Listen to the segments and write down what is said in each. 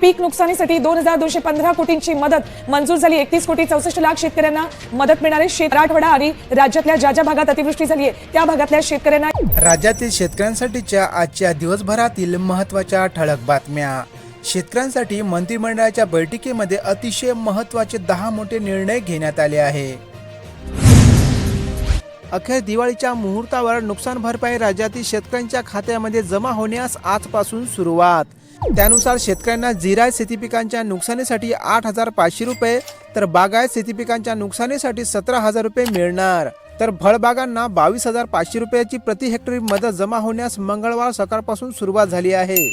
पीक नुकसानीसाठी दोन हजार दोनशे पंधरा कोटींची मदत. मंजूर झाली एकतीस कोटी चौसष्ट लाख शेतकऱ्यांना मदत मिळणार आहे शेत मराठवाडा आणि राज्यातल्या ज्या ज्या भागात अतिवृष्टी झाली आहे त्या भागातल्या शेतकऱ्यांना राज्यातील शेतकऱ्यांसाठीच्या आजच्या दिवसभरातील महत्त्वाच्या ठळक बातम्या. शेतकऱ्यांसाठी मंत्रिमंडळाच्या बैठकीमध्ये अतिशय महत्त्वाचे दहा मोठे निर्णय घेण्यात आले आहे. अखेर दिवाळीच्या मुहूर्तावर नुकसान भरपाई राज्यातील शेतकऱ्यांच्या खात्यामध्ये जमा होण्यास आजपासून सुरुवात. त्यानुसार शेतकऱ्यांना जिरायत शेतीपिकांच्या नुकसानीसाठी आठ हजार पाचशे रुपये तर बागायत शेतीपिकांच्या नुकसानीसाठी सतरा हजार रुपये मिळणार. तर फळबागांना बावीस हजार पाचशे रुपयाची प्रति हेक्टरी मदत जमा होण्यास मंगळवार सकाळपासून सुरुवात झाली आहे.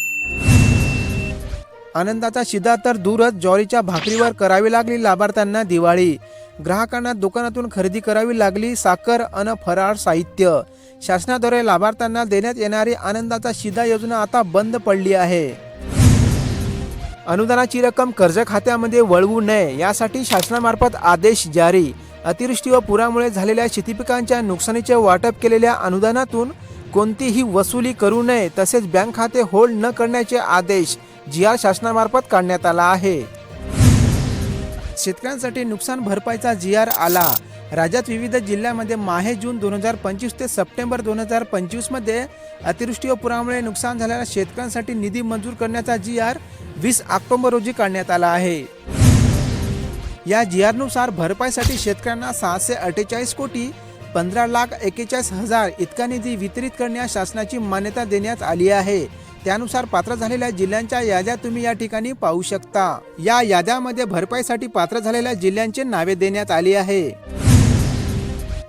आनंदाचा शिदा तर दूरच ज्वारीच्या भाकरीवर करावी लागली लाभार्थ्यांना दिवाळी. ग्राहकांना दुकानातून खरेदी करावी लागली साखर अन फराळ साहित्य. शासनाद्वारे लाभार्थ्यांना देण्यात येणारी आनंदाचा शिदा योजना आता बंद पडली आहे. अनुदानाची रक्कम कर्ज खात्यामध्ये वळवू नये यासाठी शासनामार्फत आदेश जारी. अतिवृष्टी व पुरामुळे झालेल्या शेतीपिकांच्या नुकसानीचे वाटप केलेल्या अनुदानातून कोणतीही वसुली करू नये तसेच बँक खाते होल्ड न करण्याचे आदेश जी आर शासनामार्फत काढण्यात आला आहे. शेतकऱ्यांसाठी नुकसान भरपाईचा जी आर आला. राज्यात विविध जिल्ह्यामध्ये माहे जून दोन हजार पंचवीस ते सप्टेंबर दोन हजार पंचवीसमध्ये अतिवृष्टी व पुरामुळे नुकसान झालेल्या शेतकऱ्यांसाठी निधी मंजूर करण्याचा जी आर वीस ऑक्टोबर रोजी काढण्यात आला आहे. या जी आरनुसार भरपाईसाठी शेतकऱ्यांना सहाशे अठ्ठेचाळीस कोटी पंधरा लाख एक्केचाळीस हजार इतका निधी वितरित करण्यास शासनाची मान्यता देण्यात आली आहे. त्यानुसार पात्र झालेल्या जिल्ह्यांच्या याद्या तुम्ही या ठिकाणी पाहू शकता. या याद्यामध्ये भरपाईसाठी पात्र झालेल्या जिल्ह्यांची नावे देण्यात आली आहे.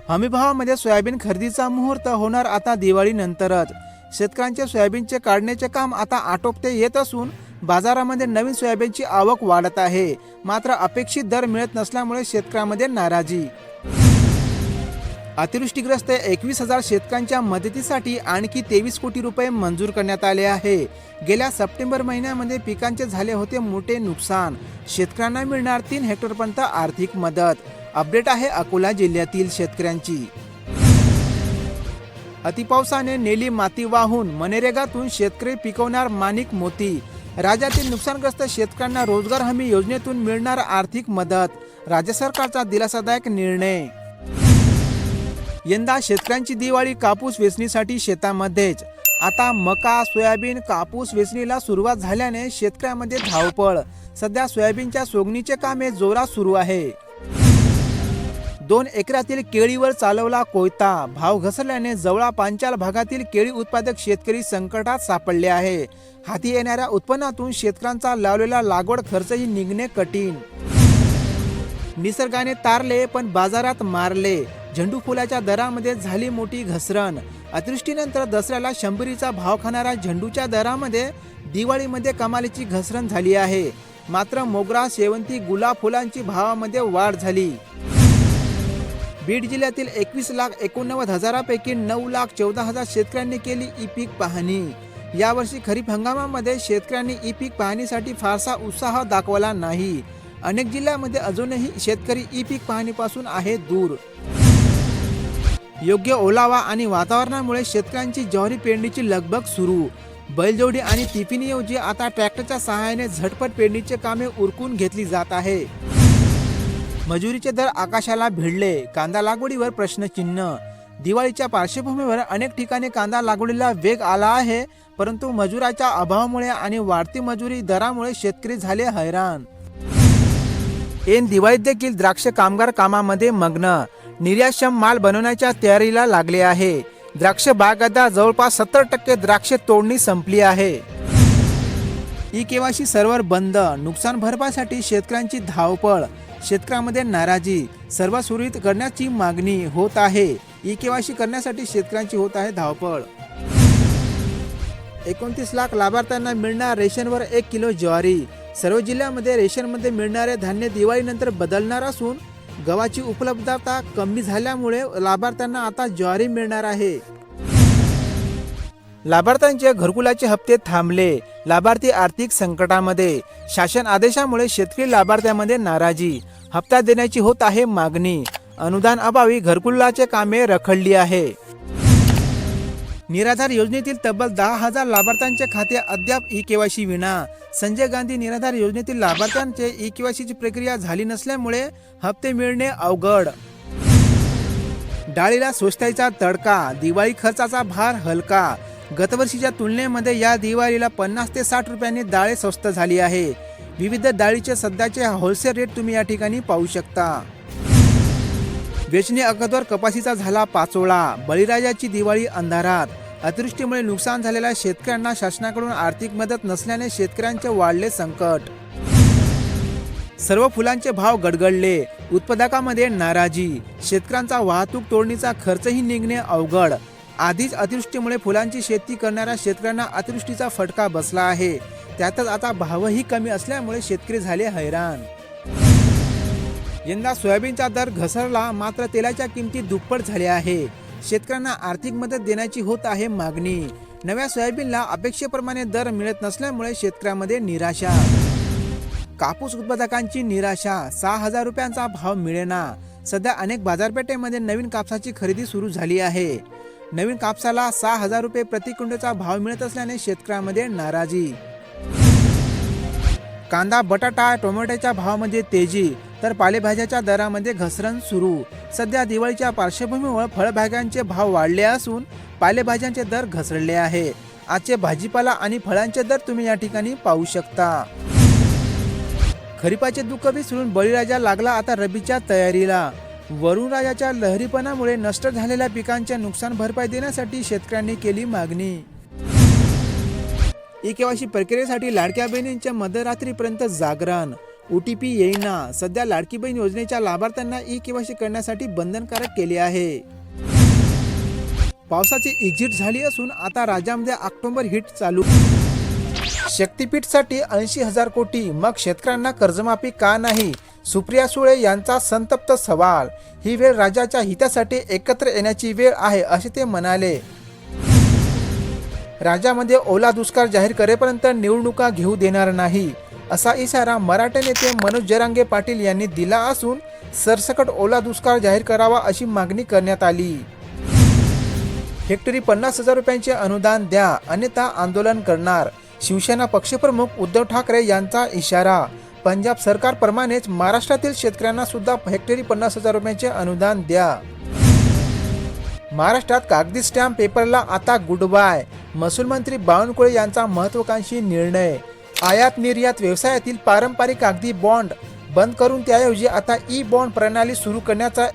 हमीभावामध्ये सोयाबीन खरेदीचा मुहूर्त होणार आता दिवाळीनंतरच. शेतकऱ्यांचे सोयाबीनचे काढण्याचे काम आता आटोपते येत असून बाजारामध्ये नवीन सोयाबीनची आवक वाढत आहे. मात्र अपेक्षित दर मिळत नसल्यामुळे शेतकऱ्यांमध्ये नाराजी. अतिवृष्टीग्रस्त एकवीस हजार शेतकऱ्यांच्या मदतीसाठी आणखी तेवीस कोटी रुपये मंजूर करण्यात आले आहे. गेल्या सप्टेंबर महिन्यामध्ये पिकांचे झाले होते मोठे नुकसान. शेतकऱ्यांना मिळणार तीन हेक्टरपर्यंत आर्थिक मदत. अपडेट आहे अकोला जिल्ह्यातील शेतकऱ्यांची. अतिपावसाने नेली माती वाहून मनरेगातून शेतकरी पिकवणार माणिक मोती. राज्यातील नुकसानग्रस्त शेतकऱ्यांना रोजगार हमी योजनेतून मिळणार आर्थिक मदत. राज्य सरकारचा दिलासादायक निर्णय. यंदा शेतकऱ्यांची दिवाळी कापूस वेचणीसाठी शेतामध्येच. आता मका सोयाबीन कापूस वेचणीला सुरुवात झाल्याने शेतकऱ्यांमध्ये धावपळ. सध्या सोयाबीनच्या सोगणीचे कामे जोरात सुरू आहे. दोन एकरातील केळीवर चालवला कोयता. भाव घसरल्याने जवळा पांचाल भागातील केळी उत्पादक शेतकरी संकटात सापडले आहे. हाती येणाऱ्या उत्पन्नातून शेतकऱ्यांचा लावलेला लागवड खर्चही निघणे कठीण. निसर्गाने तारले पण बाजारात मारले. झेंडू फुलाच्या दरामध्ये झाली मोठी घसरण. अतिवृष्टीनंतर दसऱ्याला शंभरीचा भाव खाणाऱ्या झेंडूच्या दरामध्ये दिवाळीमध्ये कमालीची घसरण झाली आहे. मात्र मोगरा शेवंती गुलाब फुलांची भावामध्ये वाढ झाली. बीड जिल्ह्यातील एकवीस लाख एकोणनव्वद हजारापैकी नऊ लाख चौदा हजार शेतकऱ्यांनी केली ई पीक पाहणी. यावर्षी खरीप हंगामामध्ये शेतकऱ्यांनी ई पीक पाहणीसाठी फारसा उत्साह दाखवला नाही. अनेक जिल्ह्यामध्ये अजूनही शेतकरी ई पीक पाहणीपासून आहे दूर. योग्य ओलावा आणि वातावरणामुळे शेतकऱ्यांची ज्वारी पेरणीची लगबग सुरू. बैलजोडी आणि तिफिनीऐवजी आता ट्रॅक्टरच्या सहाय्याने झटपट पेरणीचे कामे उरकून घेतली जात आहे. मजुरीचे दर आकाशाला भिडले कांदा लागवडीवर प्रश्नचिन्ह दिवाळीच्या पार्श्वभूमीवर अनेक ठिकाणी कांदा लागवडीला वेग आला आहे परंतु मजुराच्या अभावामुळे आणि वाढती मजुरी दरामुळे शेतकरी झाले हैराण. एन दिवाळीत देखील द्राक्ष कामगार कामामध्ये मग्न. निर्याशम माल बनवण्याच्या तयारीला लागले आहे. द्राक्ष बागदा जवळपास सत्तर टक्के द्राक्ष तोडणी संपली आहे. ई केवाशी सर्व्हर बंद. नुकसान भरपाईसाठी शेतकऱ्यांची धावपळ. शेतकऱ्यांमध्ये नाराजी सर्व सुरळीत करण्याची मागणी होत आहे. ई केवायसी करण्यासाठी शेतकऱ्यांची होत आहे धावपळ. एकोणतीस लाख लाभार्थ्यांना मिळणार रेशनवर एक किलो ज्वारी. सर्व जिल्ह्यामध्ये रेशनमध्ये मिळणारे धान्य दिवाळीनंतर बदलणार असून गव्हाची उपलब्धता कमी झाल्यामुळे लाभार्थ्यांना आता ज्वारी मिळणार आहे. लाभार्थ्यांचे घरकुलाचे हप्ते थांबले. लाभार्थी आर्थिक संकटामध्ये. शासन आदेशामुळे शेतकरी लाभार्थ्यांमध्ये नाराजी. हप्ता देण्याची होत आहे मागणी. अनुदान अभावी घरकुलाचे कामे रखडली आहे. निराधार योजनेतील तब्बल दहा हजार लाभार्थ्यांचे खाते अद्याप ई केवायसी विना. संजय गांधी निराधार योजनेतील लाभार्थ्यांचे ई केवायसीची प्रक्रिया झाली नसल्यामुळे हप्ते मिळणे अवघड. डाळीला स्वस्ताईचा तडका दिवाळी खर्चाचा भार हलका. गतवर्षीच्या तुलनेमध्ये या दिवाळीला पन्नास ते साठ रुपयांनी डाळे स्वस्त झाली आहे. विविध डाळीचे सध्याचे होलसेल रेट तुम्ही या ठिकाणी पाहू शकता. वेचणी अगोदर कपाशीचा झाला पाचोळा. बळीराजाची दिवाळी अंधारात. अतिवृष्टीमुळे नुकसान झालेल्या शेतकऱ्यांना शासनाकडून आर्थिक मदत नसल्याने शेतकऱ्यांचे वाढले संकट. सर्व फुलांचे भाव गडगडले. उत्पादकामध्ये नाराजी. शेतकऱ्यांचा वाहतूक तोडणीचा खर्चही निघणे अवघड. आधीच अतिवृष्टीमुळे फुलांची शेती करणाऱ्या शेतकऱ्यांना अतिवृष्टीचा फटका बसला आहे. त्यातच आता भावही कमी असल्यामुळे शेतकरी झाले हैराण. यंदा सोयाबीनचा दर घसरला मात्र तेलाच्या किमती दुप्पट झाल्या आहे. शेतकऱ्यांना आर्थिक मदत देण्याची होत आहे मागणी. नव्या सोयाबीनला अपेक्षेप्रमाणे दर मिळत नसल्यामुळे शेतकऱ्यामध्ये निराशा. कापूस उत्पादकांची निराशा सहा हजार रुपयांचा भाव मिळेना. सध्या अनेक बाजारपेठेमध्ये नवीन कापसाची खरेदी सुरू झाली आहे. नवीन कापसाला सहा हजार रुपये प्रति क्विंटलचा भाव मिळत असल्याने शेतकऱ्यामध्ये नाराजी. कांदा बटाटा टोमॅटोच्या भावामध्ये तेजी तर पालेभाज्याच्या दरामध्ये घसरण सुरू. सध्या दिवाळीच्या पार्श्वभूमीवर फळभाज्यांचे भाव वाढले असून पालेभाज्यांचे दर घसरले आहे. आजचे भाजीपाला आणि फळांचे दर तुम्ही या ठिकाणी पाहू शकता. खरीपाचे दुःख विसरून बळीराजा लागला आता रबीच्या तयारीला. वरुणराजाच्या लहरीपणामुळे नष्ट झालेल्या पिकांच्या नुकसान भरपाई देण्यासाठी शेतकऱ्यांनी केली मागणी. ई केवायसी प्रक्रियेसाठी लाडक्या बहिणींच्या मध्यरात्रीपर्यंत जागरण. ओ टी पी येईना. सध्या लाडकी बहीण योजनेच्या लाभार्थ्यांना ई केवायसी करण्यासाठी बंधनकारक केले आहे. पावसाची एक्झिट झाली असून आता राज्यामध्ये ऑक्टोबर हिट चालू. शक्तीपीठसाठी ऐंशी हजार कोटी. मग शेतकऱ्यांना कर्जमाफी का नाही? सुप्रिया सुळे यांचा संतप्त सवाल. ही वेळ राज्याच्या हितासाठी एकत्र येण्याची वेळ आहे असे ते म्हणाले. राज्यामध्ये ओला दुष्काळ जाहीर करेपर्यंत निवडणुका घेऊ देणार नाही असा इशारा मराठा नेते मनोज जरांगे पाटील यांनी दिला असून सरसकट ओला दुष्काळ जाहीर करावा अशी मागणी करण्यात आली. हेक्टरी पन्नास हजार रुपयांचे अनुदान द्या अन्यथा आंदोलन करणार शिवसेना पक्षप्रमुख उद्धव ठाकरे यांचा इशारा. पंजाब सरकारप्रमाणेच महाराष्ट्रातील शेतकऱ्यांना सुद्धा हेक्टरी पन्नास हजार रुपयांचे अनुदान द्या. महाराष्ट्रात कागदी स्टॅम्प पेपरला आता गुड बाय महसूल मंत्री बावनकुळे यांचा महत्वाकांक्षी निर्णय. आयात निर्यात व्यवसायातील पारंपरिक कागदी बॉन्ड बंद करून त्याऐवजी आता ई बॉन्ड प्रणाली सुरू करण्याचा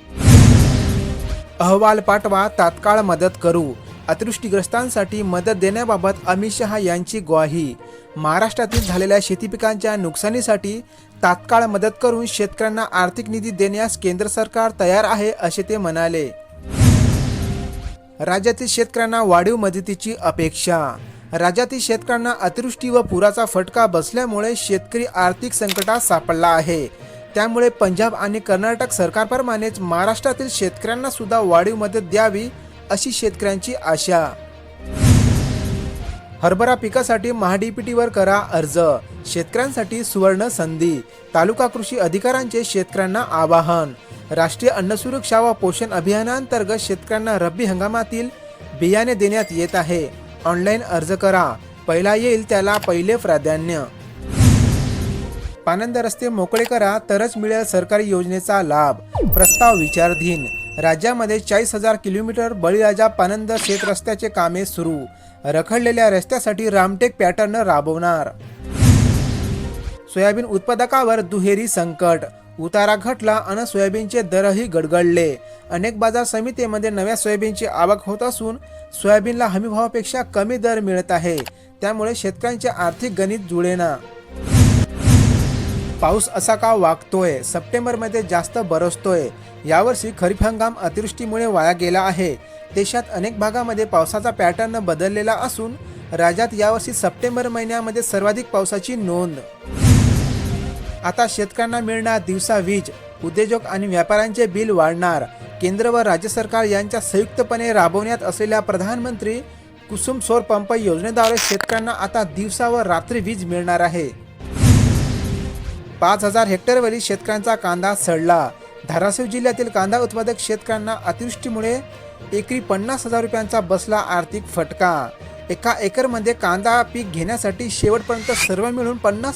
अहवाल पाठवा तात्काळ मदत करू. अतिवृष्टीग्रस्तांसाठी मदत देण्याबाबत अमित शहा यांची ग्वाही. महाराष्ट्रातील झालेल्या शेती पिकांच्या नुकसानीसाठी तात्काळ मदत करून शेतकऱ्यांना आर्थिक निधी देण्यास केंद्र सरकार तयार आहे असे ते म्हणाले. राज्यातील शेतकऱ्यांना वाढीव मदतीची अपेक्षा. राज्यातील शेतकऱ्यांना अतिवृष्टी व पुराचा फटका बसल्यामुळे शेतकरी आर्थिक संकटात सापडला आहे. त्यामुळे पंजाब आणि कर्नाटक सरकारप्रमाणेच महाराष्ट्रातील शेतकऱ्यांना सुद्धा वाढीव मदत द्यावी अशी शेतकऱ्यांची आशा. हरभरा पिकासाठी महाडीपीटीवर करा अर्ज. शेतकऱ्यांसाठी सुवर्ण संधी. तालुका कृषी अधिकाऱ्यांचे शेतकऱ्यांना आवाहन. राष्ट्रीय अन्न सुरक्षा व पोषण अभियानांतर्गत शेतकऱ्यांना रब्बी हंगामातील बियाणे देण्यात येत आहे. ऑनलाईन अर्ज करा. पहिला येईल त्याला पहिले प्राधान्य. पानंद रस्ते मोकळे करा तरच मिळेल सरकारी योजनेचा लाभ. प्रस्ताव विचारधीन. राज्यामध्ये चाळीस हजार किलोमीटर बळीराजा पानंद शेत रस्त्याचे कामे सुरू. रखडलेल्या रस्त्यासाठी रामटेक पॅटर्न राबवणार. सोयाबीन उत्पादकावर दुहेरी संकट. उतारा घटला अन सोयाबीनचे दरही गडगडले. अनेक बाजार समितीमध्ये नव्या सोयाबीनची आवक होत असून सोयाबीनला हमीभावापेक्षा कमी दर मिळत आहे. त्यामुळे शेतकऱ्यांचे आर्थिक गणित जुळेना. पाऊस असा का वागतोय? सप्टेंबरमध्ये जास्त बरसतोय. यावर्षी खरीप हंगाम अतिवृष्टीमुळे वाया गेला आहे. देशात अनेक भागामध्ये पावसाचा पॅटर्न बदललेला असून राज्यात यावर्षी सप्टेंबर महिन्यामध्ये सर्वाधिक पावसाची नोंद. आता शेतकऱ्यांना मिळणार दिवसा वीज उद्योजक आणि व्यापाऱ्यांचे बिल वाढणार. केंद्र व राज्य सरकार यांच्या संयुक्तपणे राबवण्यात असलेल्या प्रधानमंत्री कुसुम सौर पंप योजनेद्वारे शेतकऱ्यांना आता दिवसा व रात्री वीज मिळणार आहे. पाच हजार हेक्टरवरील शेतकऱ्यांचा कांदा सडला. धाराशिव जिल्ह्यातील कांदा उत्पादक शेतकऱ्यांना अतिवृष्टीमुळे एकरी पन्नास हजार रुपयांचा बसला आर्थिक फटका. एका एकरमध्ये कांदा पीक घेण्यासाठी शेवटपर्यंत सर्व मिळून पन्नास